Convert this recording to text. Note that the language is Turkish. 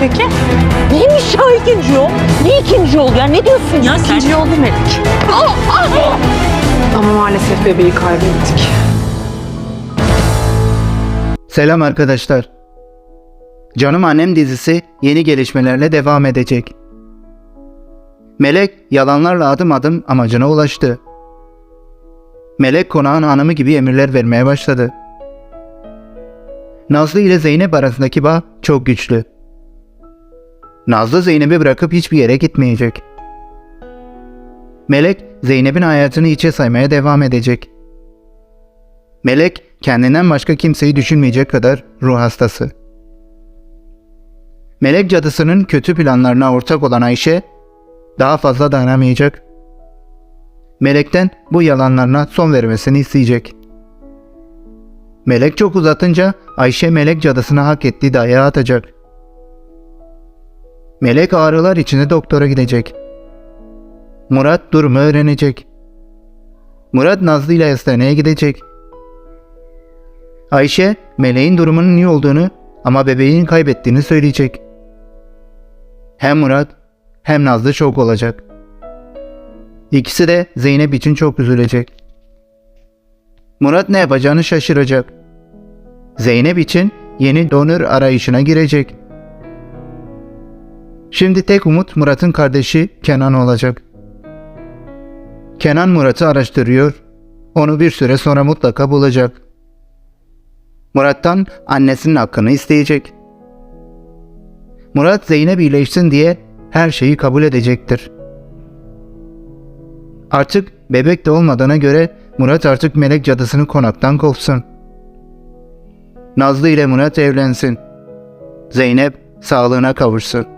peki? Neymiş ya ikinci yol? Ne ikinci yol ya? Ne diyorsun ya sen? İkinci yol demedik. Ama maalesef bebeği kaybettik. Selam arkadaşlar. Canım Annem dizisi yeni gelişmelerle devam edecek. Melek yalanlarla adım adım amacına ulaştı. Melek konağın hanımı gibi emirler vermeye başladı. Nazlı ile Zeynep arasındaki bağ çok güçlü. Nazlı Zeynep'i bırakıp hiçbir yere gitmeyecek. Melek Zeynep'in hayatını içe saymaya devam edecek. Melek kendinden başka kimseyi düşünmeyecek kadar ruh hastası. Melek cadısının kötü planlarına ortak olan Ayşe daha fazla dayanamayacak. Melek'ten bu yalanlarına son vermesini isteyecek. Melek çok uzatınca Ayşe Melek cadısına hak ettiği dayağı atacak. Melek ağrılar içinde doktora gidecek. Murat durumu öğrenecek. Murat Nazlı ile hastaneye gidecek. Ayşe, meleğin durumunun iyi olduğunu ama bebeğin kaybettiğini söyleyecek. Hem Murat hem Nazlı şok olacak. İkisi de Zeynep için çok üzülecek. Murat ne yapacağını şaşıracak. Zeynep için yeni donör arayışına girecek. Şimdi tek umut Murat'ın kardeşi Kenan olacak. Kenan Murat'ı araştırıyor. Onu bir süre sonra mutlaka bulacak. Murat'tan annesinin hakkını isteyecek. Murat Zeynep iyileşsin diye her şeyi kabul edecektir. Artık bebek de olmadığına göre Murat artık melek cadısını konaktan kovsun. Nazlı ile Murat evlensin. Zeynep sağlığına kavuşsun.